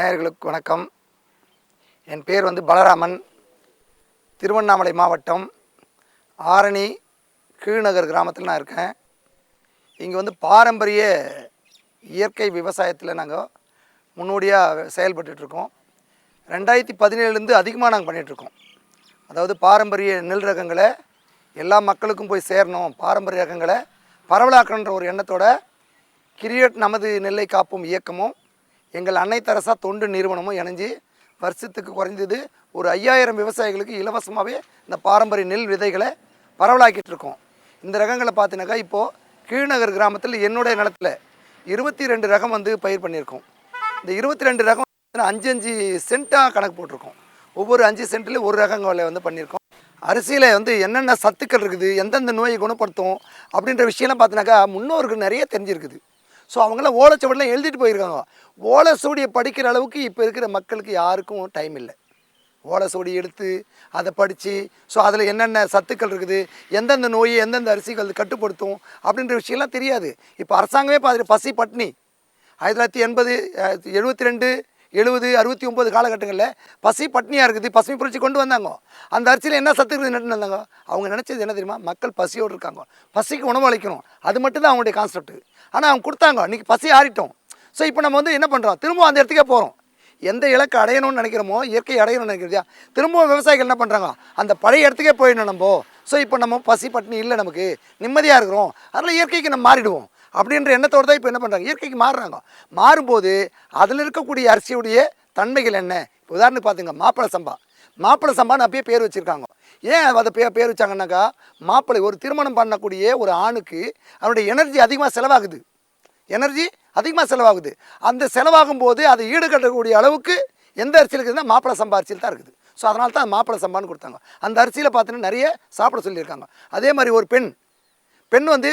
நேயர்களுக்கு வணக்கம். என் பேர் வந்து பலராமன். திருவண்ணாமலை மாவட்டம் ஆரணி கீழ்நகர் கிராமத்தில் நான் இருக்கேன். இங்கே வந்து பாரம்பரிய இயற்கை விவசாயத்தில் நாங்கள் முன்னோடியாக செயல்பட்டுருக்கோம் ரெண்டாயிரத்தி பதினேழுலேருந்து அதிகமாக நாங்கள் பண்ணிகிட்ருக்கோம் அதாவது பாரம்பரிய நெல் ரகங்களை எல்லா மக்களுக்கும் போய் சேரணும் பாரம்பரிய ரகங்களை பரவலாக்கணுன்ற ஒரு எண்ணத்தோட கிரியேட் நமது நெல்லை காப்போம் இயக்கமும். எங்கள் அன்னை தரசா தொண்டு நிறுவனமும் இணைஞ்சு வருஷத்துக்கு குறைஞ்சது ஒரு ஐயாயிரம் விவசாயிகளுக்கு இலவசமாகவே இந்த பாரம்பரிய நெல் விதைகளை பரவலாக்கிட்டு இருக்கோம். இந்த ரகங்களை பார்த்தீங்கன்னாக்கா இப்போது கீழ்நகர் கிராமத்தில் என்னுடைய நிலத்தில் இருபத்தி ரெண்டு ரகம் வந்து பயிர் பண்ணியிருக்கோம். இந்த இருபத்தி ரெண்டு ரகம் அஞ்சு அஞ்சு சென்ட்டாக கணக்கு போட்டிருக்கோம். ஒவ்வொரு அஞ்சு சென்ட்லேயும் ஒரு ரகங்களை வந்து பண்ணியிருக்கோம். அரிசியில் வந்து என்னென்ன சத்துக்கள் இருக்குது எந்தெந்த நோயை குணப்படுத்தும் அப்படின்ற விஷயம்லாம் பார்த்தினாக்கா முன்னோருக்கு நிறைய தெரிஞ்சிருக்குது. ஸோ அவங்களாம் ஓலைச்சுவடிலாம் எழுதிட்டு போயிருக்காங்க. ஓலைச்சுவடியை படிக்கிற அளவுக்கு இப்போ இருக்கிற மக்களுக்கு யாருக்கும் டைம் இல்லை. ஓலைச்சுவடி எடுத்து அதை படித்து ஸோ அதில் என்னென்ன சத்துக்கள் இருக்குது எந்தெந்த நோய் எந்தெந்த அரிசிகள் கட்டுப்படுத்தும் அப்படின்ற விஷயம்லாம் தெரியாது. இப்போ அரசாங்கமே பார்த்துட்டு பசி பட்னி. ஆயிரத்தி தொள்ளாயிரத்தி எண்பது எழுபத்தி ரெண்டு எழுபது அறுபத்தி ஒம்பது காலகட்டங்களில் பசி பட்னியாக இருக்குது பசுமை புரட்சி கொண்டு வந்தாங்க. அந்த அரிசியில் என்ன சத்து இருக்குது நட்டு வந்தாங்க? அவங்க நினச்சது என்ன தெரியுமா? மக்கள் பசியோடு இருக்காங்க. பசிக்கு உணவு அளிக்கணும். அது மட்டும்தான் அவங்களுடைய கான்செப்ட் ஆனால் அவங்க கொடுத்தாங்க. இன்றைக்கி பசி ஆறிட்டோம். ஸோ இப்போ நம்ம வந்து என்ன பண்ணுறோம் திரும்ப அந்த இடத்துக்கே போகிறோம் எந்த இலக்கு அடையணும்னு நினைக்கிறோமோ இயற்கை அடையணும்னு நினைக்கிறதா திரும்பவும் விவசாயிகள் என்ன பண்ணுறாங்க அந்த பழைய இடத்துக்கே போயிடணும் நம்ம. ஸோ இப்போ நம்ம பசி பட்டினி இல்லை நமக்கு. நிம்மதியாக இருக்கிறோம். அதனால் இயற்கைக்கு நம்ம மாறிடுவோம். அப்படின்ற எண்ணத்தோடு தான் இப்போ என்ன பண்ணுறாங்க இயற்கைக்கு மாறுறாங்க. மாறும்போது அதில் இருக்கக்கூடிய அரிசியுடைய தன்மைகள் என்ன? இப்போ உதாரணத்துக்கு பார்த்துங்க மாப்பிளை சம்பா. மாப்பிளை சம்பான்னு அப்பயே பேர் வச்சுருக்காங்க. ஏன் அதை பே பேர் வச்சாங்கன்னாக்கா மாப்பிளை ஒரு திருமணம் பண்ணக்கூடிய ஒரு ஆணுக்கு அவனுடைய எனர்ஜி அதிகமாக செலவாகுது. எனர்ஜி அதிகமாக செலவாகுது. அந்த செலவாகும் போது அதை ஈடுகட்டக்கூடிய அளவுக்கு எந்த அரிசியில் இருக்குதுன்னா மாப்பிளை சம்பா அரிசியில் தான் இருக்குது. ஸோ அதனால தான் மாப்பிள சம்பான்னு கொடுத்தாங்க. அந்த அரிசியில் பார்த்தீங்கன்னா நிறைய சாப்பிட சொல்லியிருக்காங்க. அதே மாதிரி ஒரு பெண். பெண் வந்து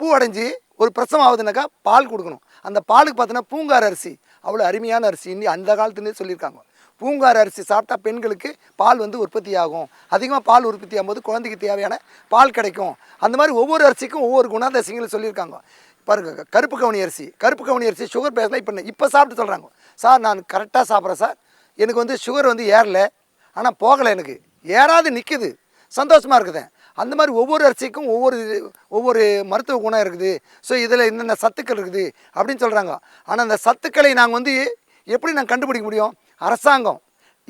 பூ அடைஞ்சு ஒரு பிரசவம் ஆகுதுனாக்கா பால் கொடுக்கணும். அந்த பாலுக்கு பார்த்தோன்னா பூங்கார் அரிசி. அவ்வளோ அருமையான அரிசி. இன்னி அந்த காலத்துலேயே சொல்லியிருக்காங்க. பூங்கார் அரிசி சாப்பிட்டா பெண்களுக்கு பால் வந்து உற்பத்தி ஆகும் அதிகமாக பால் உற்பத்தி ஆகும்போது குழந்தைக்கு தேவையான பால் கிடைக்கும். அந்த மாதிரி ஒவ்வொரு அரிசிக்கும் ஒவ்வொரு குணாதிசயங்களும் சொல்லியிருக்காங்க. பாருங்க கருப்பு கவுனி அரிசி. கருப்பு கவுனி அரிசி சுகர் பேசலாம் இப்போ இப்போ சாப்பிட்டு சொல்கிறாங்க சார் நான் கரெக்டாக சாப்பிட்றேன் சார். எனக்கு வந்து சுகர் வந்து ஏறலை. ஆனால் போகலை எனக்கு. ஏறாது நிற்குது சந்தோஷமாக இருக்குது அந்த மாதிரி ஒவ்வொரு அரிசிக்கும் ஒவ்வொரு ஒவ்வொரு மருத்துவ குணம் இருக்குது. ஸோ இதில் என்னென்ன சத்துக்கள் இருக்குது அப்படின்னு சொல்கிறாங்க ஆனால் அந்த சத்துக்களை நாங்கள் வந்து எப்படி நாங்கள் கண்டுபிடிக்க முடியும்? அரசாங்கம்.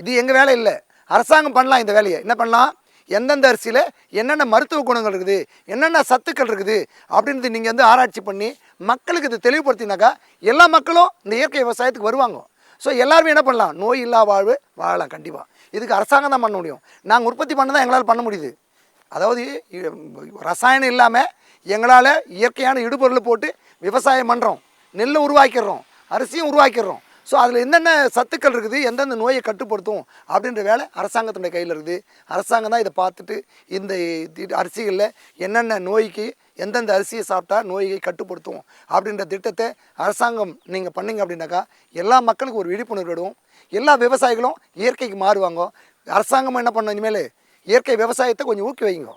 இது எங்கள் வேலை இல்லை. அரசாங்கம் பண்ணலாம் இந்த வேலையை. என்ன பண்ணலாம்? எந்தெந்த அரிசியில் என்னென்ன மருத்துவ குணங்கள் இருக்குது? என்னென்ன சத்துக்கள் இருக்குது? அப்படின்றது நீங்கள் வந்து ஆராய்ச்சி பண்ணி மக்களுக்கு இதை தெளிவுபடுத்தினாக்கா எல்லா மக்களும் இந்த இயற்கை விவசாயத்துக்கு வருவாங்க. ஸோ எல்லாருமே என்ன பண்ணலாம்? நோய் இல்லா வாழ்வு வாழலாம் கண்டிப்பாக இதுக்கு அரசாங்கம் தான் பண்ண முடியும். நாங்கள் உற்பத்தி பண்ண தான் எங்களால் பண்ண முடியுது. அதாவது ரசாயனம் இல்லாமல் எங்களால் இயற்கையான இடுபொருள் போட்டு விவசாயம் பண்ணுறோம் நெல்லை உருவாக்கிடுறோம். அரிசியும் உருவாக்கிடுறோம். ஸோ அதில் என்னென்ன சத்துக்கள் இருக்குது எந்தெந்த நோயை கட்டுப்படுத்தும் அப்படின்ற வேலை அரசாங்கத்துடைய கையில் இருக்குது. அரசாங்கம் தான் இதை பார்த்துட்டு இந்த அரிசிகளில் என்னென்ன நோய்க்கு எந்தெந்த அரிசியை சாப்பிட்டா நோயை கட்டுப்படுத்தும் அப்படின்ற திட்டத்தை அரசாங்கம் நீங்கள் பண்ணிங்க அப்படின்னாக்கா எல்லா மக்களுக்கும் ஒரு விழிப்புணர்வு எல்லா விவசாயிகளும் இயற்கைக்கு மாறுவாங்க. அரசாங்கம் என்ன பண்ணும் இனிமேல்? இயற்கை விவசாயத்தை கொஞ்சம் ஊக்கி வைங்க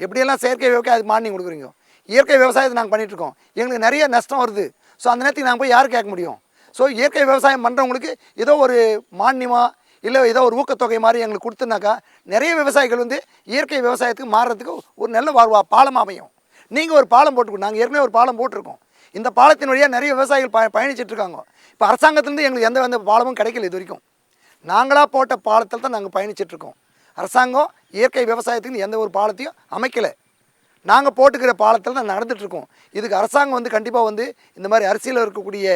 எப்படியெல்லாம் செயற்கை விவசாயம் அது மானியம் கொடுக்குறீங்க? இயற்கை விவசாயத்தை நாங்கள் பண்ணிகிட்ருக்கோம் எங்களுக்கு நிறைய நஷ்டம் வருது. ஸோ அந்த நேரத்துக்கு நாங்கள் போய் யார் கேட்க முடியும்? ஸோ இயற்கை விவசாயம் பண்ணுறவங்களுக்கு ஏதோ ஒரு மானியமாக இல்லை ஏதோ ஒரு ஊக்கத்தொகை மாதிரி எங்களுக்கு கொடுத்துனாக்கா நிறைய விவசாயிகள் வந்து இயற்கை விவசாயத்துக்கு மாறுறதுக்கு ஒரு நல்ல வாழ்வா பாலம் அமையும். நீங்கள் ஒரு பாலம் போட்டுக்கணும் நாங்கள் ஏற்கனவே ஒரு பாலம் போட்டிருக்கோம். இந்த பாலத்தின் வழியாக நிறைய விவசாயிகள் ப பயணிச்சிட்டு இருக்காங்க. இப்போ அரசாங்கத்துலேருந்து எங்களுக்கு எந்த எந்த பாலமும் கிடைக்கல இது வரைக்கும். நாங்களாக போட்ட பாலத்தில் தான் நாங்கள் பயணிச்சிட்ருக்கோம் அரசாங்கம் இயற்கை விவசாயத்துக்கு எந்த ஒரு பாலத்தையும் அமைக்கலை. நாங்கள் போட்டுக்கிற பாலத்தில் தான் நடந்துகிட்ருக்கோம் இதுக்கு அரசாங்கம் வந்து கண்டிப்பாக வந்து இந்த மாதிரி அரிசியில் இருக்கக்கூடிய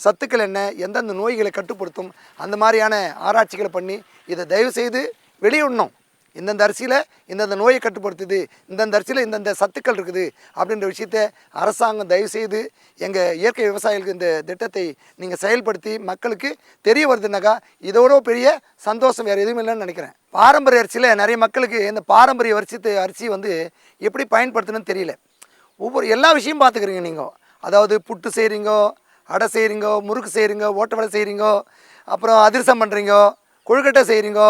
சத்துக்கள் என்ன எந்தெந்த நோய்களை கட்டுப்படுத்தும் அந்த மாதிரியான ஆராய்ச்சிகளை பண்ணி இதை தயவுசெய்து வெளியிடணும். இந்தந்த அரிசியில் இந்தந்த நோயை கட்டுப்படுத்துது இந்தந்த அரிசியில் இந்தந்த சத்துக்கள் இருக்குது அப்படின்ற விஷயத்த அரசாங்கம் தயவுசெய்து எங்கள் இயற்கை விவசாயிகளுக்கு இந்த திட்டத்தை நீங்கள் செயல்படுத்தி மக்களுக்கு தெரிய வருதுனாக்கா இதோட பெரிய சந்தோஷம் வேறு எதுவும் இல்லைன்னு நினைக்கிறேன். பாரம்பரிய அரிசியில் நிறைய மக்களுக்கு இந்த பாரம்பரிய அரிசி அரிசி வந்து எப்படி பயன்படுத்தணும்னு தெரியல. ஒவ்வொரு எல்லா விஷயமும் பார்த்துக்கிறீங்க நீங்கள் அதாவது புட்டு செய்கிறீங்க அடை செய்கிறீங்கோ முறுக்கு செய்கிறீங்க ஓட்ட வடை அப்புறம் அதிரசம் பண்ணுறீங்க கொழுக்கட்டை செய்கிறீங்க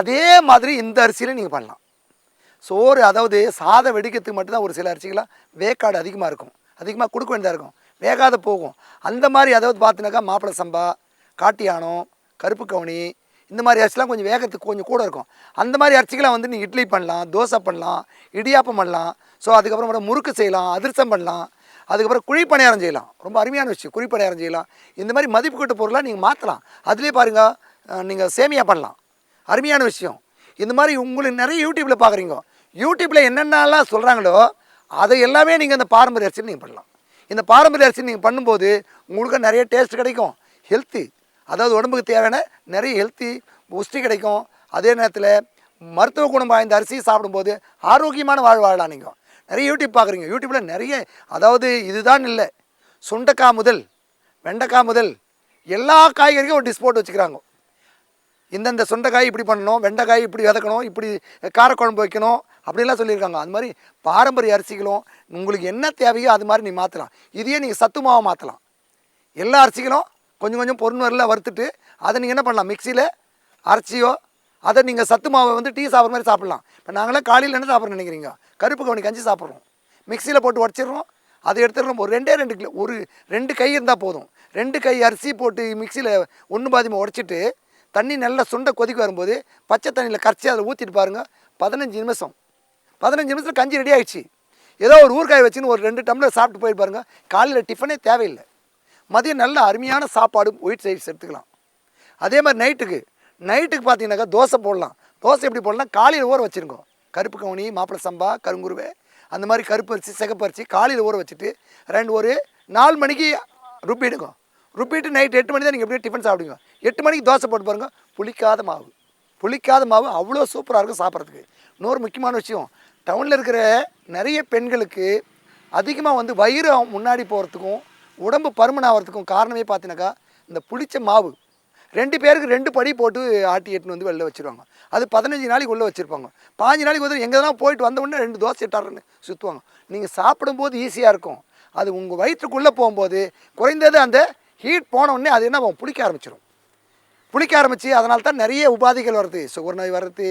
அதே மாதிரி இந்த அரிசியில் நீங்கள் பண்ணலாம். சோறு அதாவது சாதம் வெடிக்கிறதுக்கு மட்டும்தான் ஒரு சில அரிசிகளாக வேக்காடு அதிகமாக இருக்கும். அதிகமாக கொடுக்க வேண்டியதாக இருக்கும். வேகாத போகும். அந்த மாதிரி அதாவது பார்த்தினாக்கா மாப்பிள சம்பா காட்டியானம் கருப்பு கவுனி இந்த மாதிரி அரிசிலாம் கொஞ்சம் வேகத்துக்கு கொஞ்சம் கூட இருக்கும். அந்த மாதிரி அரிசிகளாக வந்து நீங்கள் இட்லி பண்ணலாம் தோசை பண்ணலாம் இடியாப்பம் பண்ணலாம். ஸோ அதுக்கப்புறம் கூட முறுக்கு செய்யலாம் அதிரசம் பண்ணலாம். அதுக்கப்புறம் குழி பணியாரம் செய்யலாம். ரொம்ப அருமையான விஷயம். குழி பணியாரம் செய்யலாம். இந்த மாதிரி மதிப்பு கூட்ட பொருளாக நீங்கள் மாற்றலாம் அதுலேயே பாருங்கள் நீங்கள் சேமியா பண்ணலாம். அருமையான விஷயம். இந்த மாதிரி உங்களுக்கு நிறைய யூடியூப்பில் பார்க்குறீங்க. யூடியூப்பில் என்னென்னலாம் சொல்கிறாங்களோ அதை எல்லாமே நீங்கள் இந்த பாரம்பரிய அரிசி நீங்கள் பண்ணலாம். இந்த பாரம்பரிய அரிசி நீங்கள் பண்ணும்போது உங்களுக்கு நிறைய டேஸ்ட் கிடைக்கும். ஹெல்த்தி அதாவது உடம்புக்கு தேவையான நிறைய ஹெல்த்தி புஷ்டி கிடைக்கும். அதே நேரத்தில் மருத்துவ குணம் வாய்ந்த அரிசி சாப்பிடும்போது ஆரோக்கியமான வாழ் வாழலாம் நீங்கள் நிறைய யூடியூப் பார்க்குறீங்க. யூடியூப்பில் நிறைய அதாவது இதுதான் இல்லை. சுண்டக்காய் முதல் வெண்டைக்காய் முதல் எல்லா காய்கறிக்கும் ஒரு டிஸ்போர்ட் வச்சுக்கிறாங்க. இந்தந்த சுண்டைக்காய் இப்படி பண்ணணும் வெண்டைக்காய் இப்படி விதக்கணும் இப்படி காரக்குழம்பு வைக்கணும் அப்படிலாம் சொல்லியிருக்காங்க. அது மாதிரி பாரம்பரிய அரிசிகளும் உங்களுக்கு என்ன தேவையோ அது மாதிரி நீ மாற்றலாம் இதையே நீங்கள் சத்து மாவை மாற்றலாம் எல்லா அரிசிகளும் கொஞ்சம் கொஞ்சம் பொருள் வறுத்துட்டு அதை நீங்கள் என்ன பண்ணலாம்? மிக்சியில் அரைச்சியோ அதை நீங்கள் சத்து மாவை வந்து டீ சாப்பிட்ற மாதிரி சாப்பிட்லாம். இப்போ நாங்களாம் காலையில் என்ன சாப்பிட்றோம் நினைக்கிறீங்க? கருப்பு கவனி கஞ்சி சாப்பிட்றோம். மிக்சியில் போட்டு உடச்சிடுறோம். அதை எடுத்துடுறோம். ஒரு ரெண்டே ரெண்டு கிலோ ஒரு ரெண்டு கை இருந்தால் போதும். ரெண்டு கை அரிசி போட்டு மிக்சியில் ஒன்று பாதிமாக உடச்சிட்டு தண்ணி நல்லா சுண்டை கொதிக்க வரும்போது பச்சை தண்ணியில் கரைச்சி அதில் ஊற்றிட்டு பாருங்கள் பதினஞ்சு நிமிஷம். பதினஞ்சு நிமிஷத்தில் கஞ்சி ரெடி ஆகிடுச்சு ஏதோ ஒரு ஊறுகாய் வச்சுன்னு ஒரு ரெண்டு டம்ளர் சாப்பிட்டு போயிட்டு பாருங்கள் காலையில் டிஃபனே தேவையில்லை. மதியம் நல்ல அருமையான சாப்பாடு ஒயிட் ரைஸ் எடுத்துக்கலாம். அதே மாதிரி நைட்டுக்கு நைட்டுக்கு பார்த்தீங்கன்னாக்கா தோசை போடலாம். தோசை எப்படி போடலாம்? காலையில் ஊற வச்சுருக்கோம் கருப்பு கவுனி மாப்பிளை சம்பா கருங்குருவை அந்த மாதிரி கருப்பு அரிசி சிகப்பு காலையில் ஊற வச்சுட்டு ரெண்டு ஒரு நாலு மணிக்கு ருப்பிடுங்க. ரிப்பீட்டு நைட் எட்டு மணி தான் நீங்கள் எப்படியும் டிஃபன் சாப்பிடுங்க எட்டு மணிக்கு தோசை போட்டு பாருங்கள் புளிக்காத மாவு. புளிக்காத மாவு அவ்வளோ சூப்பராக இருக்கும் சாப்பிட்றதுக்கு. இன்னொரு முக்கியமான விஷயம் டவுனில் இருக்கிற நிறைய பெண்களுக்கு அதிகமாக வந்து வயிறு முன்னாடி போகிறதுக்கும் உடம்பு பருமன் ஆகிறதுக்கும் காரணமே பார்த்தீங்கன்னாக்கா இந்த புளிச்ச மாவு. ரெண்டு பேருக்கு ரெண்டு படி போட்டு ஆட்டி எட்டுன்னு வந்து வெளில வச்சுருவாங்க. அது பதினஞ்சு நாளைக்கு உள்ளே வச்சுருப்பாங்க. பாஞ்சு நாளைக்கு வந்து எங்கே தான் போயிட்டு வந்த உடனே ரெண்டு தோசை எட்டாருன்னு சுற்றுவாங்க நீங்கள் சாப்பிடும்போது ஈஸியாக இருக்கும். அது உங்கள் வயிற்றுக்குள்ளே போகும்போது குறைந்தது அந்த ஹீட் போன உடனே அது என்ன ஆகும்? புளிக்க ஆரம்பிச்சிடும் புளிக்க ஆரம்பித்து அதனால தான் நிறைய உபாதைகள் வருது. சுகர் நோய் வர்றது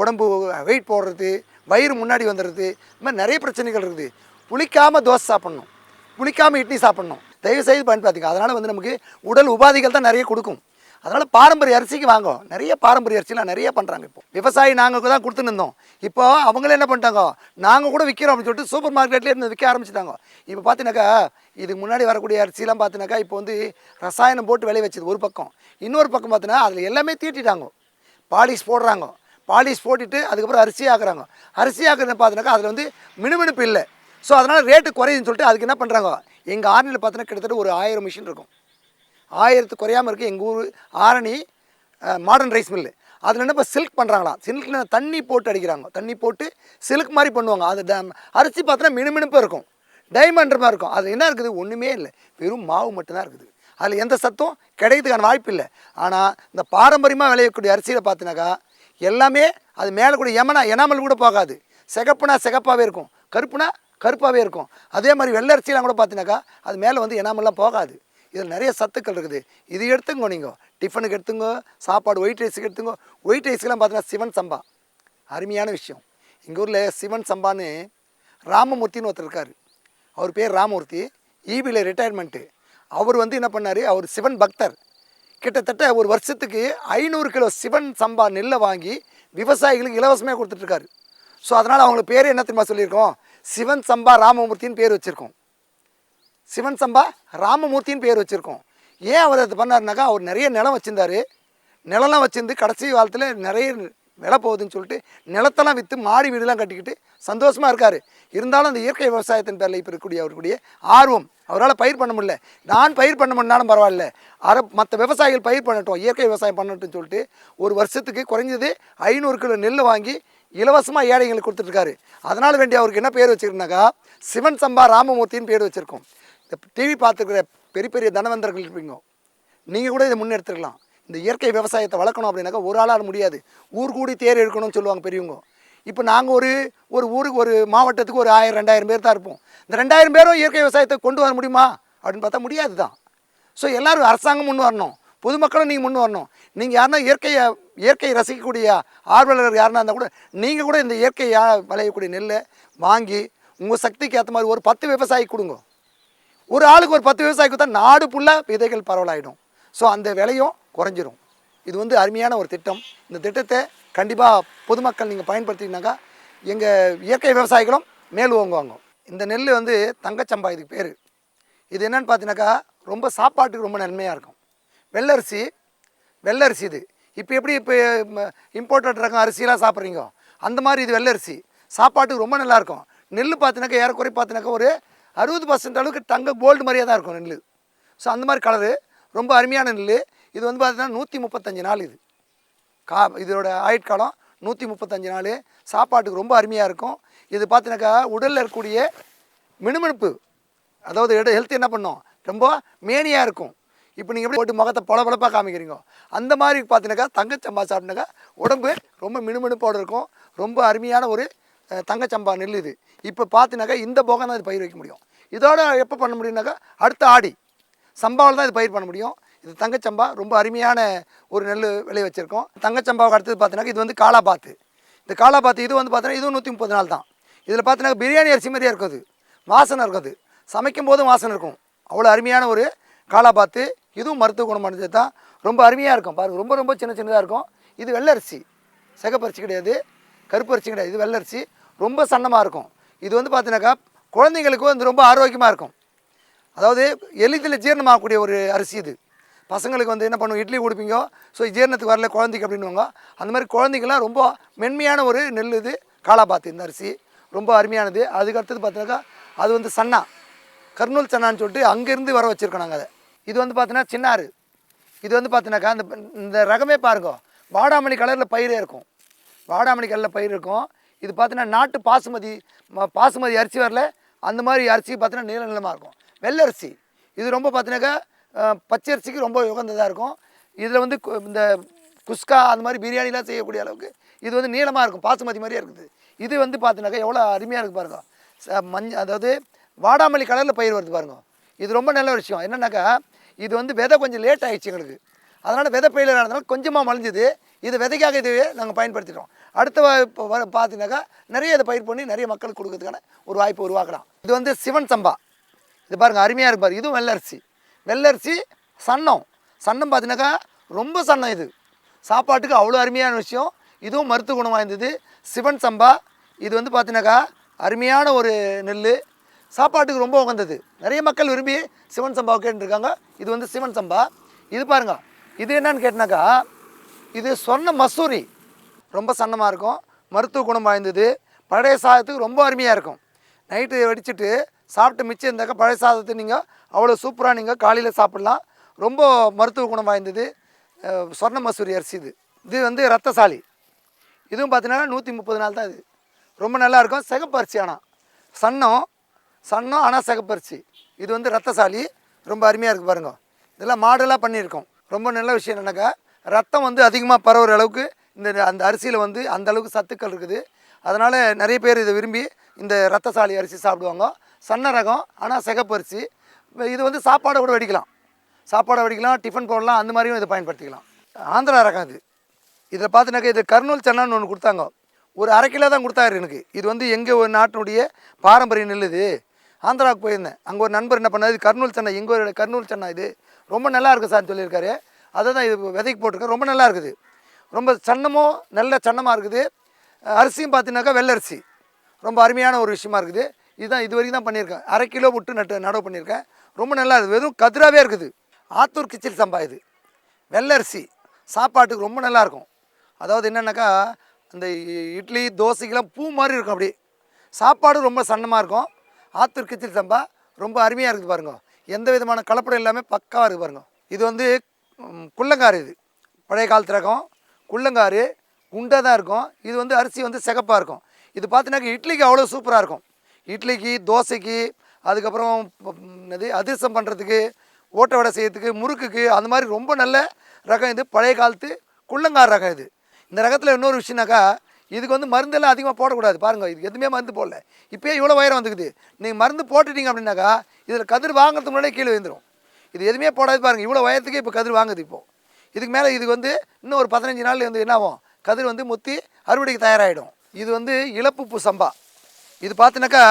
உடம்பு வெயிட் போடுறது வயிறு முன்னாடி வந்துடுறது இந்த மாதிரி நிறைய பிரச்சனைகள் இருக்குது. புளிக்காமல் தோசை சாப்பிட்ணும். புளிக்காமல் இட்லி சாப்பிட்ணும். தயவு செய்து பயன்படுத்திங்க அதனால் வந்து நமக்கு உடல் உபாதைகள் தான் நிறைய கொடுக்கும். அதனால் பாரம்பரிய அரிசிக்கு வாங்கும் நிறைய பாரம்பரிய அரிசிலாம் நிறைய பண்ணுறாங்க இப்போ. விவசாயி நாங்கள் தான் கொடுத்துன்னு இருந்தோம். இப்போ அவங்களே என்ன பண்ணிட்டாங்க நாங்கள் கூட விற்கிறோம் அப்படின்னு சொல்லிட்டு சூப்பர் மார்க்கெட்லேயே இருந்து விற்க ஆரம்பிச்சிட்டாங்க. இப்போ பார்த்தீங்கன்னாக்கா இதுக்கு முன்னாடி வரக்கூடிய அரிசிலாம் பார்த்தினாக்கா இப்போ வந்து ரசாயனம் போட்டு விளைய வச்சது ஒரு பக்கம். இன்னொரு பக்கம் பார்த்தீங்கன்னா அதில் எல்லாமே தீட்டிட்டாங்க. பாலிஷ் போடுறாங்க. பாலிஷ் போட்டுட்டு அதுக்கப்புறம் அரிசி ஆக்குறாங்க. அரிசி ஆக்குறது பார்த்தீங்கன்னாக்கா அதில் வந்து மினுமினுப்பு இல்லை. ஸோ அதனால் ரேட்டு குறையுதுன்னு சொல்லிட்டு அதுக்கு என்ன பண்ணுறாங்க எங்கள் ஆர்னியில் பார்த்தீங்கன்னா கிட்டத்தட்ட ஒரு ஆயிரம் மிஷின் இருக்கும். ஆயிரத்து குறையாமல் இருக்குது எங்கள் ஊர் ஆரணி மாடர்ன் ரைஸ் மில்லு அதில் என்ன இப்போ சில்க் பண்ணுறாங்களாம் சில்கில் தண்ணி போட்டு அடிக்கிறாங்க. தண்ணி போட்டு சில்க் மாதிரி பண்ணுவாங்க. அது அரிசி பார்த்தோன்னா மினுமினுப்பாக இருக்கும். டைமண்ட் மாதிரி இருக்கும். அது என்ன இருக்குது? ஒன்றுமே இல்லை. வெறும் மாவு மட்டும்தான் இருக்குது. அதில் எந்த சத்தும் கிடைக்கிறதுக்கான வாய்ப்பு இல்லை. ஆனால் இந்த பாரம்பரியமாக விளையக்கூடிய அரிசியில் பார்த்தினாக்கா எல்லாமே அது மேலே கூட எமனா எனாமல் கூட போகாது. சிகப்புனா சிகப்பாகவே இருக்கும். கருப்புனா கருப்பாகவே இருக்கும். அதே மாதிரி வெள்ளை அரிசியெலாம் கூட பார்த்தினாக்கா அது மேலே வந்து எனாமெல்லாம் போகாது. இதில் நிறைய சத்துக்கள் இருக்குது. இது எடுத்துங்கோ நீங்கள் டிஃபனுக்கு எடுத்துங்கோ சாப்பாடு ஒயிட் ரைஸுக்கு எடுத்துங்கோ. ஒயிட் ரைஸ்க்கெலாம் பார்த்தீங்கன்னா சிவன் சம்பா. அருமையான விஷயம். எங்கள் ஊரில் சிவன் சம்பான்னு ராமமூர்த்தின்னு ஒருத்தர் இருக்கார். அவர் பேர் ராமமூர்த்தி. ஈபியில் ரிட்டையர்மெண்ட்டு அவர் வந்து என்ன பண்ணார்? அவர் சிவன் பக்தர். கிட்டத்தட்ட ஒரு வருஷத்துக்கு ஐநூறு கிலோ சிவன் சம்பா நெல்லை வாங்கி விவசாயிகளுக்கு இலவசமாக கொடுத்துட்ருக்காரு ஸோ அதனால் அவங்களுக்கு பேர் என்ன தெரியுமா சொல்லியிருக்கோம்? சிவன் சம்பா ராமமூர்த்தின்னு பேர் வச்சுருக்கோம். சிவன் சம்பா ராமமூர்த்தின்னு பேர் வச்சுருக்கோம். ஏன் அவர் அது பண்ணாருனாக்கா அவர் நிறைய நிலம் வச்சுருந்தாரு. நிலம்லாம் வச்சுருந்து கடைசி காலத்தில் நிறைய விலை போகுதுன்னு சொல்லிட்டு நிலத்தெல்லாம் விற்று மாடி வீடுலாம் கட்டிக்கிட்டு சந்தோஷமாக இருக்கார். இருந்தாலும் அந்த இயற்கை விவசாயத்தின் பேரில் இப்போ இருக்கக்கூடிய அவருடைய ஆர்வம் அவரால் பயிர் பண்ண முடியல. நான் பயிர் பண்ண முடியாலும் பரவாயில்ல. அரை மற்ற விவசாயிகள் பயிர் பண்ணட்டும் இயற்கை விவசாயம் பண்ணட்டும்னு சொல்லிட்டு ஒரு வருஷத்துக்கு குறைஞ்சது ஐநூறு கிலோ நெல் வாங்கி இலவசமாக ஏழைங்களுக்கு கொடுத்துட்ருக்காரு அதனால் வேண்டிய அவருக்கு என்ன பேர் வச்சுருந்தாக்கா சிவன் சம்பா ராமமூர்த்தின்னு பேர் வச்சுருக்கோம். இந்த டிவி பார்த்துருக்குற பெரிய பெரிய தனவந்தர்கள் இருப்பீங்க. நீங்கள் கூட இதை முன்னெடுத்துருக்கலாம். இந்த இயற்கை விவசாயத்தை வளர்க்கணும் அப்படின்னாக்கா ஒரு ஆளால் முடியாது. ஊர் கூடி தேர் எடுக்கணும்னு சொல்லுவாங்க பெரியவங்க. இப்போ நாங்கள் ஒரு ஒரு ஊருக்கு ஒரு மாவட்டத்துக்கு ஒரு ஆயிரம் ரெண்டாயிரம் பேர் தான் இருப்போம். இந்த ரெண்டாயிரம் பேரும் இயற்கை விவசாயத்தை கொண்டு வர முடியுமா? அப்படின்னு பார்த்தா முடியாது தான். ஸோ எல்லோரும் அரசாங்கம் முன் வரணும். பொதுமக்களும் நீங்கள் முன் வரணும். நீங்கள் யாருன்னா இயற்கையை இயற்கையை ரசிக்கக்கூடிய ஆர்வலர்கள் யாருன்னா இருந்தால் கூட நீங்கள் கூட இந்த இயற்கையாக விளையக்கூடிய நெல்லை வாங்கி உங்கள் சக்திக்கு ஏற்ற மாதிரி ஒரு பத்து விவசாயி கொடுங்க. ஒரு ஆளுக்கு ஒரு பத்து விவசாயி கொடுத்தா நாடு ஃபுல்லாக விதைகள் பரவலாயிடும். ஸோ அந்த விலையும் குறைஞ்சிரும். இது வந்து அருமையான ஒரு திட்டம். இந்த திட்டத்தை கண்டிப்பாக பொதுமக்கள் நீங்கள் பயன்படுத்தினாக்கா எங்கள் இயற்கை விவசாயிகளும் மேல் ஓங்குவாங்க. இந்த நெல் வந்து தங்கச்சம்பா இதுக்கு பேர். இது என்னென்னு பார்த்தீங்கன்னாக்கா ரொம்ப சாப்பாட்டுக்கு ரொம்ப நன்மையாக இருக்கும். வெள்ளரிசி வெள்ளரிசி இது. இப்போ எப்படி இப்போ இம்போர்ட்டட் ரகம் அரிசியெலாம் சாப்பிட்றீங்க? அந்த மாதிரி இது வெள்ளரிசி. சாப்பாட்டுக்கு ரொம்ப நல்லாயிருக்கும் நெல் பார்த்தினாக்கா ஏறக்குறை பார்த்தினாக்கா ஒரு அறுபது பர்சன்ட் அளவுக்கு தங்க கோல்டு மாதிரியே தான் இருக்கும் நெல் ஸோ அந்த மாதிரி கலரு ரொம்ப அருமையான நெல் இது வந்து பார்த்தீங்கன்னா நூற்றி முப்பத்தஞ்சு நாள் இது. கா இதோட ஆயுட்காலம் நூற்றி முப்பத்தஞ்சு நாள். சாப்பாட்டுக்கு ரொம்ப அருமையாக இருக்கும். இது பார்த்தீங்கன்னாக்கா உடலில் இருக்கக்கூடிய மினுமினுப்பு அதாவது இட ஹெல்த் என்ன பண்ணும்? ரொம்ப மேனியாக இருக்கும். இப்போ நீங்கள் எப்படி போட்டு முகத்தை பொல பொழப்பாக காமிக்கிறீங்க அந்த மாதிரி பார்த்தீங்கன்னாக்கா தங்கச்சம்பா சாப்பிட்னாக்கா உடம்பு ரொம்ப மினுமினுப்போடு இருக்கும். ரொம்ப அருமையான ஒரு தங்கச்சம்பா நெல் இது. இப்போ பார்த்தீங்கன்னாக்கா இந்த போக தான் இது பயிர் வைக்க முடியும். இதோட எப்போ பண்ண முடியும்னாக்கா அடுத்த ஆடி. சம்பாவில் தான் இது பயிர் பண்ண முடியும். இது தங்கச்சம்பா ரொம்ப அருமையான ஒரு நெல் விளை வச்சுருக்கோம். தங்கச்சம்பாவுக்கு அடுத்தது பார்த்தீங்கன்னா இது வந்து காலாபாத்து இந்த காலாபாத்து இது வந்து பார்த்தீங்கன்னா இதுவும் நூற்றி முப்பது நாள் தான். இதில் பார்த்தீங்கன்னா பிரியாணி அரிசி மாதிரியே இருக்குது வாசனை இருக்குது அது. சமைக்கும் போதும் வாசனை இருக்கும். அவ்வளோ அருமையான ஒரு காலாபாத்து இதுவும் மருத்துவ குணமானது தான். ரொம்ப அருமையாக இருக்கும். பாருங்கள் ரொம்ப ரொம்ப சின்ன சின்னதாக இருக்கும். இது வெள்ளரிசி. சிகப்பரிசி கிடையாது. கருப்பரிசி கிடையாது. இது வெள்ளரிசி. ரொம்ப சன்னமாக இருக்கும். இது வந்து பார்த்தீங்கன்னாக்கா குழந்தைங்களுக்கு வந்து ரொம்ப ஆரோக்கியமாக இருக்கும். அதாவது எளிதில் ஜீரணமாகக்கூடிய ஒரு அரிசி இது. பசங்களுக்கு வந்து என்ன பண்ணுவோம் இட்லி கொடுப்பீங்க ஸோ ஜீரணத்துக்கு வரல குழந்தைக்கு அப்படின்னுவாங்க. அந்த மாதிரி குழந்தைங்கலாம் ரொம்ப மென்மையான ஒரு நெல் இது காலாபாத்து இந்த அரிசி. ரொம்ப அருமையானது. அதுக்கு அடுத்தது பார்த்தீங்கன்னாக்கா அது வந்து சன்னா. கர்னூல் சன்னான்னு சொல்லிட்டு அங்கேருந்து வர வச்சுருக்கோம் நாங்கள் அதை. இது வந்து பார்த்தீங்கன்னா சின்னாறு. இது வந்து பார்த்தீங்கன்னாக்கா அந்த இந்த ரகமே பாருங்க. வாடாமணி கலரில் பயிரே இருக்கும். வாடாமணி கலரில் பயிர் இருக்கும். இது பார்த்தீங்கன்னா நாட்டு பாசுமதி பாசுமதி அரிசி வரல. அந்த மாதிரி அரிசி பார்த்தீங்கன்னா நீள நீளமாக இருக்கும். வெள்ளரிசி இது ரொம்ப பார்த்தீங்கன்னாக்கா பச்சை அரிசிக்கு ரொம்ப உகந்ததாக இருக்கும். இதில் வந்து கு- இந்த குஸ்கா அந்த மாதிரி பிரியாணிலாம் செய்யக்கூடிய அளவுக்கு இது வந்து நீளமாக இருக்கும். பாசுமதி மாதிரியே இருக்குது. இது வந்து பார்த்தீங்கன்னாக்கா எவ்வளோ அருமையாக இருக்குது பாருங்க. ச- மஞ்ச அதாவது வாடாமல்லி கலரில் பயிர் வருது பாருங்க. இது ரொம்ப நல்ல விஷயம். என்னென்னாக்கா இது வந்து விதை கொஞ்சம் லேட் ஆகிடுச்சு எங்களுக்கு. அதனால் விதை பயிர் கொஞ்சமாக மலிஞ்சுது. இது விதைக்காக இது நாங்கள் பயன்படுத்திட்டோம். அடுத்த இப்போ பார்த்தீங்கன்னாக்கா நிறைய இதை பயிர் பண்ணி நிறைய மக்களுக்கு கொடுக்கறதுக்கான ஒரு வாய்ப்பு உருவாக்கலாம். இது வந்து சிவன் சம்பா. இது பாருங்கள் அருமையாக இருப்பார் இதுவும் வெள்ளரிசி. வெள்ளரிசி சன்னம். சன்னம் பார்த்தீங்கன்னாக்கா ரொம்ப சன்னம் இது. சாப்பாட்டுக்கு அவ்வளோ அருமையான விஷயம். இதுவும் மருத்துவ குணம் வாய்ந்தது. சிவன் சம்பா. இது வந்து பார்த்தீங்கன்னாக்கா அருமையான ஒரு நெல் சாப்பாட்டுக்கு ரொம்ப உகந்தது. நிறைய மக்கள் விரும்பி சிவன் சம்பாவை கேட்டுருக்காங்க இது வந்து சிவன் சம்பா. இது பாருங்க இது என்னன்னு கேட்டினாக்கா இது சொன்ன மசூரி ரொம்ப சன்னமாக இருக்கும் மருத்துவ குணம் வாய்ந்தது பழைய சாதத்துக்கு ரொம்ப அருமையாக இருக்கும். நைட்டு வெடிச்சிட்டு சாப்பிட்டு மிச்சம் இருந்தாக்கா பழைய சாதத்தை நீங்கள் அவ்வளோ சூப்பராக நீங்கள் காலையில் சாப்பிட்லாம். ரொம்ப மருத்துவ குணம் வாய்ந்தது சொர்ண மசூரி அரிசி இது. இது வந்து ரத்தசாலி இதுவும் பார்த்தீங்கன்னா நூற்றி முப்பது நாள் தான் இது. ரொம்ப நல்லா இருக்கும் சிகப்பு அரிசி ஆனால் சன்னம் சன்னம் ஆனால் சிகப்பு அரிசி. இது வந்து ரத்தசாலி ரொம்ப அருமையாக இருக்குது பாருங்க. இதெல்லாம் மாடலாக பண்ணியிருக்கோம். ரொம்ப நல்ல விஷயம் என்னென்னாக்கா ரத்தம் வந்து அதிகமாக பரவுற அளவுக்கு இந்த அந்த அரிசியில் வந்து அந்த அளவுக்கு சத்துக்கள் இருக்குது. அதனால் நிறைய பேர் இதை விரும்பி இந்த ரத்தசாலி அரிசி சாப்பிடுவாங்க. சன்ன ரகம் ஆனால் சிகப்பு அரிசி. இது வந்து சாப்பாடை கூட வடிக்கலாம். சாப்பாடை வடிக்கலாம் டிஃபன் போடலாம் அந்த மாதிரியும் இதை பயன்படுத்திக்கலாம். ஆந்திரா ரகம் இது. இதில் பார்த்தினாக்கா இது கர்னூல் சன்னான்னு ஒன்று கொடுத்தாங்க. ஒரு அரை கிலோ தான் கொடுத்தாரு எனக்கு. இது வந்து எங்கள் ஒரு நாட்டினுடைய பாரம்பரிய நெல் இது. ஆந்திராவுக்கு போயிருந்தேன். அங்கே ஒரு நண்பர் என்ன பண்ணார்? இது கர்னூல் சன்னா எங்கள் ஒரு கர்னூல் சன்னா இது. ரொம்ப நல்லா இருக்குது சார்னு சொல்லியிருக்காரு. அதை தான் இது விதைக்கு போட்டிருக்கேன். ரொம்ப நல்லா இருக்குது ரொம்ப சன்னமும் நல்ல சன்னமாக இருக்குது. அரிசியும் பார்த்தீங்கன்னாக்கா வெள்ளரிசி ரொம்ப அருமையான ஒரு விஷயமா இருக்குது. இதுதான் இது வரைக்கும் தான் பண்ணியிருக்கேன். அரை கிலோ விட்டு நட்டு நடவு பண்ணியிருக்கேன். ரொம்ப நல்லா இருக்குது வெறும் கதிராவே இருக்குது. ஆத்தூர் கிச்சில் சம்பா இது. வெள்ளரிசி சாப்பாட்டுக்கு ரொம்ப நல்லா இருக்கும் அதாவது என்னென்னாக்கா அந்த இட்லி தோசைக்கெல்லாம் பூ மாதிரி இருக்கும் அப்படி சாப்பாடு ரொம்ப சன்னமாக இருக்கும். ஆத்தூர் கிச்சில் சம்பா ரொம்ப அருமையாக இருக்குது பாருங்கள் எந்த விதமான கலப்படம் இல்லாமல் பக்காவாக இருக்குது பாருங்க. இது வந்து குள்ளங்காறு இது. பழைய காலத்து ரகம். குள்ளங்காறு குண்டாக தான் இருக்கும். இது வந்து அரிசி வந்து சிகப்பாக இருக்கும். இது பார்த்தீங்கன்னாக்கா இட்லிக்கு அவ்வளோ சூப்பராக இருக்கும். இட்லிக்கு தோசைக்கு அதுக்கப்புறம் என்னது அதிரசம் பண்ணுறதுக்கு ஓட்ட வடை செய்யறதுக்கு முறுக்குக்கு அந்த மாதிரி ரொம்ப நல்ல ரகம் இது. பழைய காலத்து குள்ளங்கார் ரகம் இது. இந்த ரகத்தில் இன்னொரு விஷயம்னாக்கா இதுக்கு வந்து மருந்தெல்லாம் அதிகமாக போடக்கூடாது. பாருங்கள் இது எதுவுமே மருந்து போடல. இப்போயே இவ்வளோ உயரம் வந்துக்குது. நீங்கள் மருந்து போட்டுட்டீங்க அப்படின்னாக்கா இதில் கதிர் வாங்குறதுக்கு முன்னாடியே கீழே விழுந்துடும் இது எதுவுமே போடாது பாருங்கள் இவ்வளோ உயரத்துக்கு இப்போ கதிர் வாங்குது இப்போது இதுக்கு மேலே இதுக்கு வந்து இன்னும் ஒரு பதினஞ்சு நாள் வந்து என்ன ஆகும்? கதிர் வந்து முத்தி அறுவடைக்கு தயாராகிடும் இது வந்து இழப்பு பூ சம்பா இது பார்த்தினாக்கா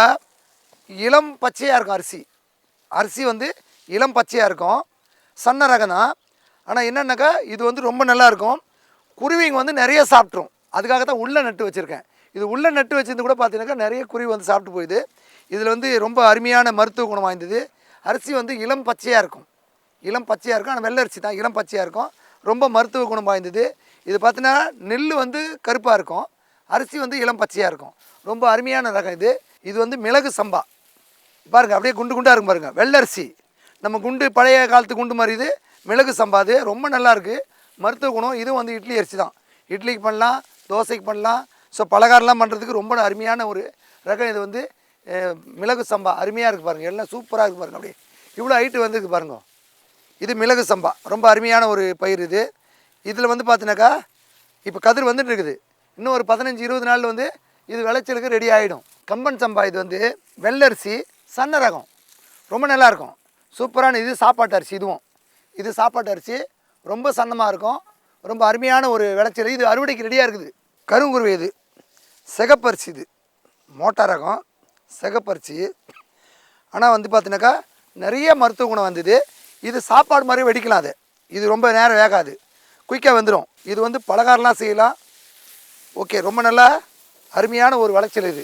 இளம் பச்சையாக இருக்கும் அரிசி. அரிசி வந்து இளம் பச்சையாக இருக்கும். சன்ன ரகம் தான் ஆனால் என்னென்னாக்கா இது வந்து ரொம்ப நல்லாயிருக்கும் குருவிங்க வந்து நிறைய சாப்பிட்ரும் அதுக்காக தான் உள்ளே நட்டு வச்சுருக்கேன். இது உள்ளே நட்டு வச்சிருந்து கூட பார்த்தீங்கன்னாக்கா நிறைய குருவி வந்து சாப்பிட்டு போயிடுது இதில் வந்து ரொம்ப அருமையான மருத்துவ குணம் வாய்ந்தது. அரிசி வந்து இளம் பச்சையாக இருக்கும். இளம் பச்சையாக இருக்கும். ஆனால் வெள்ளை அரிசி தான் இளம் பச்சையாக இருக்கும். ரொம்ப மருத்துவ குணம் வாய்ந்தது. இது பார்த்தீங்கன்னா நெல் வந்து கருப்பாக இருக்கும். அரிசி வந்து இளம் பச்சையாக இருக்கும். ரொம்ப அருமையான ரகம் இது. இது வந்து மிளகு சம்பா. பாருங்க அப்படியே குண்டு குண்டாக இருக்கும் பாருங்கள் வெள்ளரிசி நம்ம குண்டு பழைய காலத்து குண்டு மாதிரி இது. மிளகு சம்பா அது. ரொம்ப நல்லாயிருக்கு மருத்துவ குணம். இதுவும் வந்து இட்லி அரிசி தான். இட்லிக்கு பண்ணலாம். தோசைக்கு பண்ணலாம். ஸோ பலகாரம்லாம் பண்ணுறதுக்கு ரொம்ப அருமையான ஒரு ரகம் இது வந்து மிளகு சம்பா. அருமையாக இருக்குது பாருங்கள் எல்லாம் சூப்பராக இருக்குது பாருங்கள் அப்படியே இவ்வளோ ஹைட்டு வந்துருக்கு பாருங்க. இது மிளகு சம்பா. ரொம்ப அருமையான ஒரு பயிர் இது. இதில் வந்து பார்த்தினாக்கா இப்போ கதிர் வந்துட்டு இருக்குது. இன்னும் ஒரு பதினஞ்சு இருபது நாளில் வந்து இது விளைச்சலுக்கு ரெடி ஆகிடும் கம்பன் சம்பா இது வந்து வெள்ளரிசி சன்ன ரகம். ரொம்ப நல்லாயிருக்கும் சூப்பரான இது சாப்பாட்டு அரிசி இதுவும். இது சாப்பாட்டு அரிசி ரொம்ப சன்னமாக இருக்கும். ரொம்ப அருமையான ஒரு விளைச்சல். இது அறுவடைக்கு ரெடியாக இருக்குது. கருங்குருவை இது. சிகப்பரிசி இது. மோட்டார் ரகம். சிகப்பரிசி. ஆனால் வந்து பார்த்தீங்கன்னாக்கா நிறைய மருத்துவ குணம் வந்தது. இது சாப்பாடு மாதிரி வெடிக்கலாம் அது. இது ரொம்ப நேரம் வேகாது. குயிக்காக வந்துடும் இது வந்து பலகாரம்லாம் செய்யலாம். ஓகே ரொம்ப நல்லா அருமையான ஒரு விளைச்சல் இது.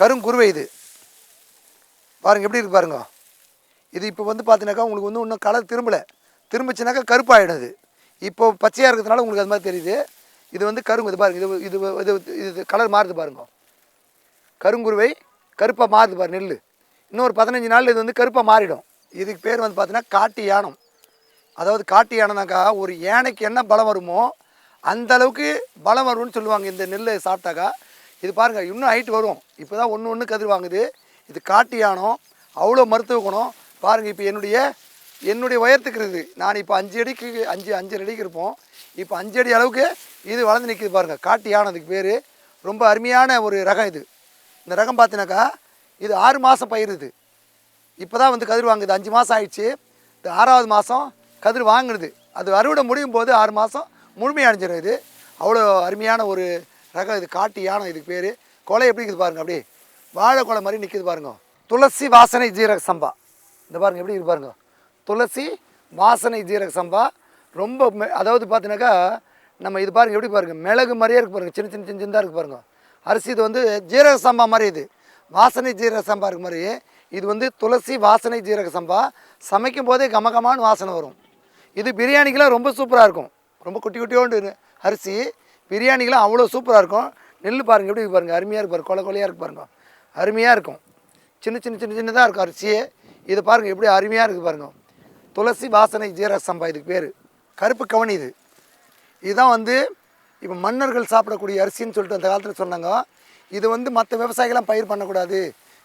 கருங்குருவை இது. பாருங்கள் எப்படி இருக்கு பாருங்க. இது இப்போ வந்து பார்த்தீங்கன்னாக்கா உங்களுக்கு வந்து இன்னும் கலர் திரும்பலை. திரும்பிச்சுனாக்கா கருப்பாயிடும் இது இப்போ பச்சையாக இருக்கிறதுனால உங்களுக்கு அது மாதிரி தெரியுது. இது வந்து கருங்கு இது பாருங்க இது இது இது இது கலர் மாறுது பாருங்க. கருங்குருவை கருப்பாக மாறுது பாரு நெல் இன்னொரு பதினஞ்சு நாள் இது வந்து கருப்பாக மாறிடும். இதுக்கு பேர் வந்து பார்த்தீங்கன்னா காட்டு யானம். அதாவது காட்டு யானம்னாக்கா ஒரு யானைக்கு என்ன பலம் வருமோ அந்த அளவுக்கு பலம் வரும்னு சொல்லுவாங்க இந்த நெல்லை சாப்பிட்டாக்கா. இது பாருங்கள் இன்னும் ஹைட் வரும். இப்போ தான் ஒன்று ஒன்று கதிர் வாங்குது. இது காட்டு யானம் அவ்வளோ மருத்துவ குணம். பாருங்கள் இப்போ என்னுடைய என்னுடைய உயரத்துக்கு இருக்குது. நான் இப்போ அஞ்சு அடிக்கு அஞ்சு அஞ்சு அடிக்கு இருப்போம். இப்போ அஞ்சு அடி அளவுக்கு இது வளர்ந்து நிற்கிது பாருங்கள் காட்டு யானை அதுக்கு பேர். ரொம்ப அருமையான ஒரு ரகம் இது. இந்த ரகம் பார்த்தீங்கன்னாக்கா இது ஆறு மாதம் பயிர் இது. இப்போ தான் வந்து கதிர் வாங்குது. அஞ்சு மாதம் ஆயிடுச்சு. இது ஆறாவது மாதம் கதிர் வாங்கினது. அது அறுவடை முடியும் போது ஆறு மாதம் முழுமை இது. அவ்வளோ அருமையான ஒரு ரகம் இது. காட்டு யானை இதுக்கு பேர். கொலை எப்படி இருக்குது பாருங்க. அப்படியே வாழை கொலை மாதிரி நிற்கிது பாருங்க. துளசி வாசனை ஜீரக சம்பா. இந்த பாருங்க எப்படி இருக்கு பாருங்க. துளசி வாசனை ஜீரக சம்பா ரொம்ப மெ- அதாவது பார்த்தீங்கன்னாக்கா நம்ம இது பாருங்க எப்படி பாருங்கள் மிளகு மாதிரியே இருக்குது பாருங்கள் சின்ன சின்ன சின்ன சின்னதாக இருக்குது பாருங்க. அரிசி இது வந்து ஜீரக சம்பா மாதிரி இது. வாசனை ஜீரக சம்பா இருக்க மாதிரி. இது வந்து துளசி வாசனை ஜீரக சம்பா. சமைக்கும் போதே கமகமான வாசனை வரும். இது பிரியாணிக்கெலாம் ரொம்ப சூப்பராக இருக்கும். ரொம்ப குட்டி குட்டியோண்டு அரிசி. பிரியாணிக்கெலாம் அவ்வளோ சூப்பராக இருக்கும். நெல் பாருங்கள் எப்படி இருக்கு பாருங்க அருமையாக இருக்கு கொலை கொலையாக இருக்கு பாருங்க. அருமையாக இருக்கும். சின்ன சின்ன சின்ன சின்னதாக இருக்கும் அரிசியே இது பாருங்கள் எப்படி அருமையாக இருக்குது பாருங்க. துளசி வாசனை ஜீரக சம்பா இதுக்கு பேர். கருப்பு கவனி இது. இதுதான் வந்து இப்போ மன்னர்கள் சாப்பிடக்கூடிய அரிசின்னு சொல்லிட்டு அந்த காலத்தில் சொன்னாங்க. இது வந்து மற்ற விவசாயிகள்லாம் பயிர் பண்ணக்கூடாது.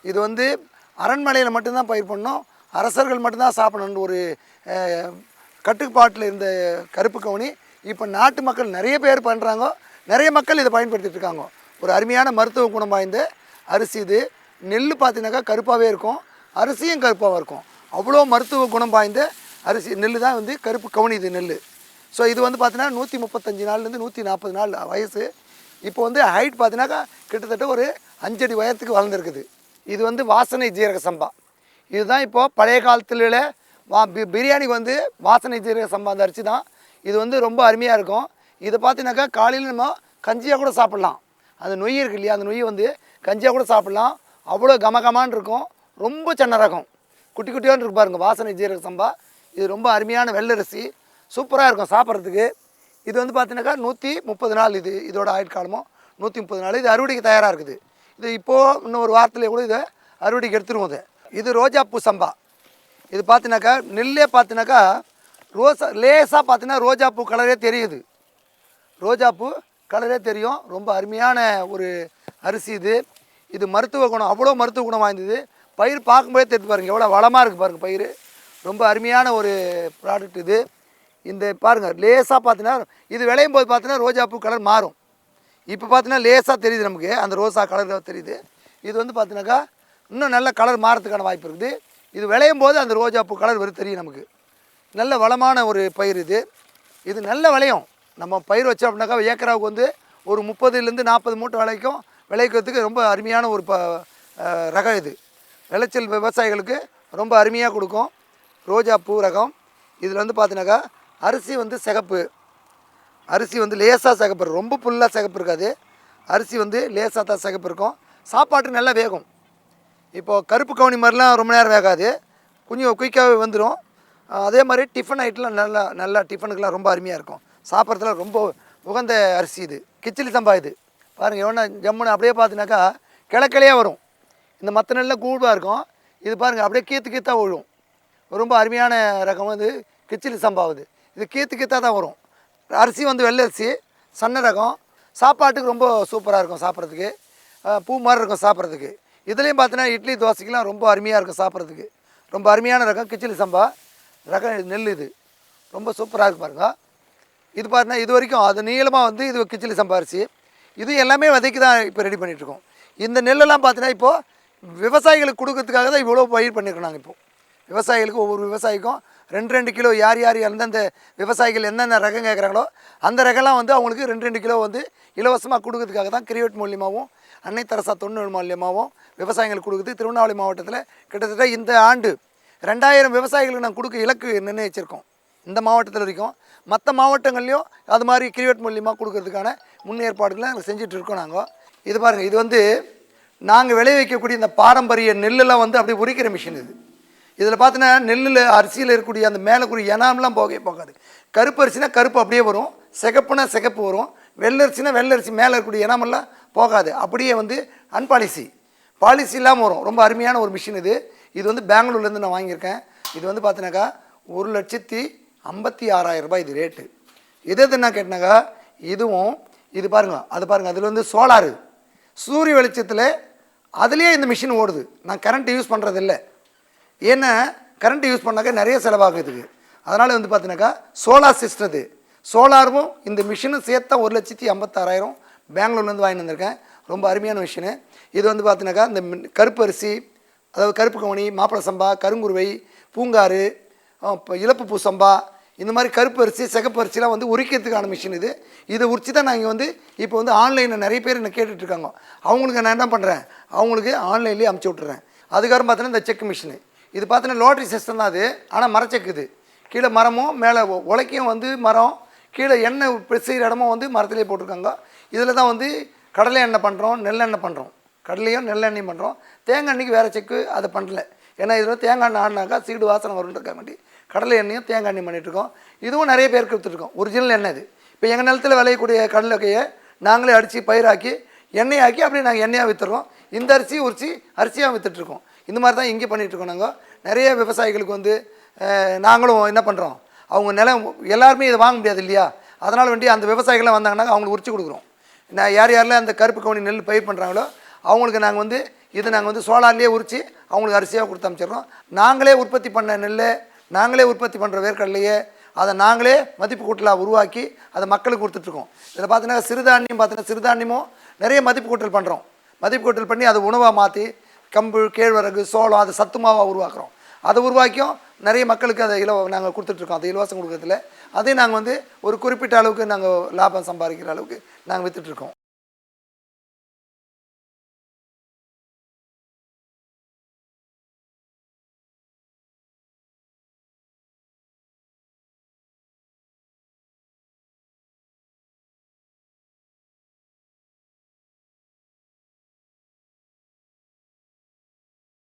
இது வந்து அரண்மனையில் மட்டும்தான் பயிர் பண்ணணும். அரசர்கள் மட்டும்தான் சாப்பிடணும்னு ஒரு கட்டுப்பாட்டில் இருந்த கருப்பு கவுனி இப்போ நாட்டு மக்கள் நிறைய பேர் பண்ணுறாங்க நிறைய மக்கள் இதை பயன்படுத்திகிட்டு இருக்காங்க. ஒரு அருமையான மருத்துவ குணம் வாய்ந்த அரிசி இது. நெல் பார்த்தீங்கன்னாக்கா கருப்பாகவே இருக்கும். அரிசியும் கருப்பாக இருக்கும். அவ்வளோ மருத்துவ குணம் வாய்ந்த அரிசி நெல் தான் வந்து கருப்பு கவுனி இது நெல் ஸோ இது வந்து பார்த்தீங்கன்னா நூற்றி முப்பத்தஞ்சு நாள்லேருந்து நூற்றி நாற்பது நாள் வயசு. இப்போ வந்து ஹைட் பார்த்தீங்கன்னாக்கா கிட்டத்தட்ட ஒரு அஞ்சடி உயரத்துக்கு வளர்ந்துருக்குது. இது வந்து வாசனை ஜீரக சம்பா. இதுதான் இப்போது பழைய காலத்துல வா பி- பிரியாணிக்கு வந்து வாசனை ஜீரக சம்பா அந்த அரிசி தான். இது வந்து ரொம்ப அருமையாக இருக்கும். இதை பார்த்தீங்கன்னாக்கா காலையில் நம்ம கஞ்சியாக கூட சாப்பிட்லாம். அந்த நொய் இருக்கு இல்லையா அந்த நொய் வந்து கஞ்சியாக கூட சாப்பிட்லாம். அவ்வளோ கமகமான்னு இருக்கும். ரொம்ப சின்ன ரகம். குட்டி குட்டியோன்னு இருக்கு வாசனை ஜீரக சம்பா. இது ரொம்ப அருமையான வெள்ளரிசி. சூப்பராக இருக்கும் சாப்பிட்றதுக்கு. இது வந்து பார்த்தீங்கன்னாக்கா நூற்றி முப்பது நாள் இது இதோட ஆயுட்காலமும் நூற்றி முப்பது நாள். இது அறுவடைக்கு தயாராக இருக்குது. இது இப்போது இன்னும் ஒரு வாரத்தில் கூட இதை அறுவடைக்கு எடுத்துருவோம் இது. இது ரோஜாப்பூ சம்பா. இது பார்த்தினாக்கா நெல்லே பார்த்தினாக்கா ரோசா லேசாக பார்த்தீங்கன்னா ரோஜாப்பூ கலரே தெரியுது. ரோஜாப்பூ கலரே தெரியும். ரொம்ப அருமையான ஒரு அரிசி இது. இது மருத்துவ குணம் அவ்வளோ மருத்துவ குணம் வாய்ந்தது. பயிர் பார்க்கும்போதே தெரிஞ்சு பாருங்கள் எவ்வளோ வளமாக இருக்குது பாருங்கள் பயிர். ரொம்ப அருமையான ஒரு ப்ராடக்ட் இது. இந்த பாருங்கள் லேசாக பார்த்தீங்கன்னா இது விளையும் போது பார்த்தீங்கன்னா ரோஜாப்பூ கலர் மாறும். இப்போ பார்த்தீங்கன்னா லேசாக தெரியுது நமக்கு. அந்த ரோசா கலர் தெரியுது. இது வந்து பார்த்தீங்கன்னாக்கா இன்னும் நல்ல கலர் மாறத்துக்கான வாய்ப்பு இருக்குது. இது விளையும் போது அந்த ரோஜாப்பூ கலர் வரும் தெரியும் நமக்கு. நல்ல வளமான ஒரு பயிர் இது. இது நல்ல விளையும். நம்ம பயிர் வச்சோம் அப்படின்னாக்கா ஏக்கராவுக்கு வந்து ஒரு முப்பதுலேருந்து நாற்பது மூட்டை விளைக்கும். விளைக்கிறதுக்கு ரொம்ப அருமையான ஒரு ப ரகம் இது. விளைச்சல் விவசாயிகளுக்கு ரொம்ப அருமையாக கொடுக்கும். ரோஜா பூ ரகம். இதில் வந்து பார்த்தினாக்கா அரிசி வந்து சிகப்பு. அரிசி வந்து லேசாக சிகப்பு ரொம்ப ஃபுல்லாக சிகப்பு இருக்காது. அரிசி வந்து லேசாக தான் சிகப்பு இருக்கும். சாப்பாட்டுக்கு நல்லா வேகும். இப்போது கருப்பு கவுனி மாதிரிலாம் ரொம்ப நேரம் வேகாது. கொஞ்சம் குயிக்காகவே வந்துடும் அதே மாதிரி டிஃபன் ஐட்டம்லாம் நல்லா நல்லா டிஃபனுக்கெலாம் ரொம்ப அருமையாக இருக்கும். சாப்பிட்றதுல ரொம்ப உகந்த அரிசி இது. கிச்சிலி சம்பா இது. பாருங்கள் எவ்வளோ ஜம்முன்னு அப்படியே பார்த்தினாக்கா கிழக்கிளையாக வரும். இந்த மற்ற நெல்லில் கூடுவாக இருக்கும். இது பாருங்கள் அப்படியே கீத்து கீத்தாக விழும் ரொம்ப அருமையான ரகம் வந்து கிச்சிலி சம்பாவுது. இது கீத்து கீத்தாக தான் வரும். அரிசி வந்து வெள்ளை அரிசி சன்ன ரகம். சாப்பாட்டுக்கு ரொம்ப சூப்பராக இருக்கும் சாப்பிட்றதுக்கு. பூ மாதிரி இருக்கும் சாப்பிட்றதுக்கு. இதுலேயும் பார்த்தீங்கன்னா இட்லி தோசைக்கெலாம் ரொம்ப அருமையாக இருக்கும் சாப்பிட்றதுக்கு. ரொம்ப அருமையான ரகம் கிச்சிலி சம்பா. ரகம் நெல் இது. ரொம்ப சூப்பராக இருக்கு பாருங்க. இது பார்த்தீங்கன்னா இது வரைக்கும் அது நீளமாக வந்து இது கிச்சிலி சம்பா அரிசி. இது எல்லாமே விதைக்கு தான் இப்போ ரெடி பண்ணிகிட்ருக்கோம் இந்த நெல்லெல்லாம் பார்த்தீங்கன்னா இப்போது விவசாயிகளுக்கு கொடுக்கறதுக்காக தான் இவ்வளோ பயிர் பண்ணியிருக்கோம் நாங்கள் இப்போது விவசாயிகளுக்கு ஒவ்வொரு விவசாயிக்கும் ரெண்டு ரெண்டு கிலோ யார் யார் எந்தெந்த விவசாயிகள் என்னென்ன ரகம் கேட்குறாங்களோ அந்த ரகம்லாம் வந்து அவங்களுக்கு ரெண்டு ரெண்டு கிலோ வந்து இலவசமாக கொடுக்கறதுக்காக தான் கிரியேட் மூலியமாகவும் அன்னை தரசா தொண்ணூறு மூலியமாகவும் விவசாயிகளுக்கு கொடுக்குது. திருவண்ணாமலை மாவட்டத்தில் கிட்டத்தட்ட இந்த ஆண்டு ரெண்டாயிரம் விவசாயிகளுக்கு நாங்கள் கொடுக்க இலக்கு நிர்ணயிச்சிருக்கோம். இந்த மாவட்டத்தில் வரைக்கும் மற்ற மாவட்டங்கள்லையும் அது மாதிரி கிரியேட் மூலியமாக கொடுக்கறதுக்கான முன்னேற்பாடுகளை நாங்கள் செஞ்சுட்டு இருக்கோம் நாங்கள் இது பாருங்கள் இது வந்து நாங்கள் விளைவிக்கக்கூடிய இந்த பாரம்பரிய நெல்லெல்லாம் வந்து அப்படியே உரிக்கிற மிஷின் இது. இதில் பார்த்தீங்கன்னா நெல்லில் அரிசியில் இருக்கக்கூடிய அந்த மேலே கூடிய இனாம்லாம் போகவே போகாது. கருப்பு அரிசினா கருப்பு அப்படியே வரும். சிகப்புனா சிகப்பு வரும். வெள்ளரிசினா வெள்ளரிசி மேலே இருக்கக்கூடிய எனாமெல்லாம் போகாது. அப்படியே வந்து அன்பாலிசி பாலிசி இல்லாமல் வரும். ரொம்ப அருமையான ஒரு மிஷின் இது. இது வந்து பெங்களூர்லேருந்து நான் வாங்கியிருக்கேன். இது வந்து பார்த்தீங்கன்னாக்கா ஒரு லட்சத்தி ஐம்பத்தி ஆறாயிரம் ரூபாய் இது ரேட்டு இது எது கேட்டினாக்கா இதுவும் இது பாருங்கள் அது பாருங்கள் அதில் வந்து சோலாரு. சூரிய வெளிச்சத்தில் அதுலேயே இந்த மிஷின் ஓடுது. நான் கரண்ட் யூஸ் பண்ணுறதில்ல ஏன்னா கரண்ட் யூஸ் பண்ணாக்கா நிறைய செலவாகுதுக்கு அதனால் வந்து பார்த்தீங்கன்னாக்கா சோலார் சிஸ்டம் இது. சோலாரும் இந்த மிஷினும் சேர்த்தா ஒரு லட்சத்தி ஐம்பத்தாறாயிரம் பெங்களூர்லேருந்து வாங்கி வந்திருக்கேன். ரொம்ப அருமையான மிஷினு இது வந்து பார்த்தீங்கன்னாக்கா இந்த மின்- கருப்பு அரிசி அதாவது கருப்பு கவனி மாப்பிள சம்பா கருங்குருவை பூங்காறு இப்போ இழப்பு பூ சம்பா இந்த மாதிரி கருப்பு அரிசி சிகப்பு அரிசிலாம் வந்து உரிக்கிறதுக்கான மிஷின் இது. இதை உரிச்சு தான் நாங்கள் வந்து இப்போ வந்து ஆன்லைனில் நிறைய பேர் என்ன கேட்டுட்ருக்காங்க. அவங்களுக்கு நான் என்ன பண்ணுறேன் அவங்களுக்கு ஆன்லைன்லேயே அமுச்சு விட்டுறேன். அதுக்கப்புறம் பார்த்தீங்கன்னா இந்த செக் மிஷினு இது பார்த்தீங்கன்னா லோட்டரி சிஸ்டம் தான் அது. ஆனால் மரச்செக்கு இது. கீழே மரமும் மேலே உலக்கையும் வந்து மரம். கீழே எண்ணெய் செய்கிற இடமும் வந்து மரத்திலே போட்டிருக்காங்க. இதில் தான் வந்து கடலை எண்ணெய் பண்ணுறோம் நெல்லெண்ணெய் பண்ணுறோம் கடலையும் நெல்லெண்ணெயும் பண்ணுறோம் தேங்காய் எண்ணெய்க்கு வேறு செக்கு அதை பண்ணல. ஏன்னா இதில் தேங்காய் எண்ணெய் ஆடினாக்கா சீடு வாசனை வரும்ன்றக்காக வேண்டி கடலை எண்ணெயும் தேங்காய் எண்ணெய் பண்ணிகிட்ருக்கோம் இதுவும் நிறைய பேர் கொடுத்துருக்கோம் ஒரிஜினல் எண்ணெய் இது இப்போ எங்கள் நிலத்தில் விளையக்கூடிய கடலைக்கையை நாங்களே அடித்து பயிராக்கி எண்ணெய் ஆக்கி அப்படியே நாங்கள் எண்ணெயாக விற்றுறோம் இந்த அரிசி உரிச்சி அரிசியாக விற்றுட்ருக்கோம் இந்த மாதிரி தான் இங்கே பண்ணிகிட்ருக்கோம் நாங்கள் நிறைய விவசாயிகளுக்கு வந்து நாங்களும் என்ன பண்ணுறோம் அவங்க நிலம் எல்லாருமே இதை வாங்க முடியாது இல்லையா? அதனால் வேண்டி அந்த விவசாயிகள்லாம் வந்தாங்கன்னா அவங்களுக்கு உரிச்சு கொடுக்குறோம். நான் யார் யாரெல்லாம் அந்த கருப்பு கவுனி நெல் பயிர் பண்ணுறாங்களோ அவங்களுக்கு நாங்கள் வந்து இதை நாங்கள் வந்து சோலார்லேயே உரித்து அவங்களுக்கு அரிசியாக கொடுத்து அமைச்சிடுறோம். நாங்களே உற்பத்தி பண்ண நெல் நாங்களே உற்பத்தி பண்ணுற வேர்க்கடலையே அதை நாங்களே மதிப்பு கூட்டலாக உருவாக்கி அதை மக்களுக்கு கொடுத்துட்ருக்கோம். இதில் பார்த்தீங்கன்னா சிறுதானியம் பார்த்தீங்கன்னா சிறுதானியமும் நிறைய மதிப்பு கூட்டல் பண்ணுறோம் மதிப்பு கூட்டல் பண்ணி அதை உணவாக மாற்றி கம்பு கேழ்வரகு சோளம் அதை சத்துமாவாக உருவாக்குறோம். அதை உருவாக்கியும் நிறைய மக்களுக்கு அதை இலவ நாங்கள் கொடுத்துட்ருக்கோம். அதை இலவசம் கொடுக்கறதுல. அதையும் நாங்கள் வந்து ஒரு குறிப்பிட்ட அளவுக்கு நாங்கள் லாபம் சம்பாதிக்கிற அளவுக்கு நாங்கள் விற்றுட்ருக்கோம்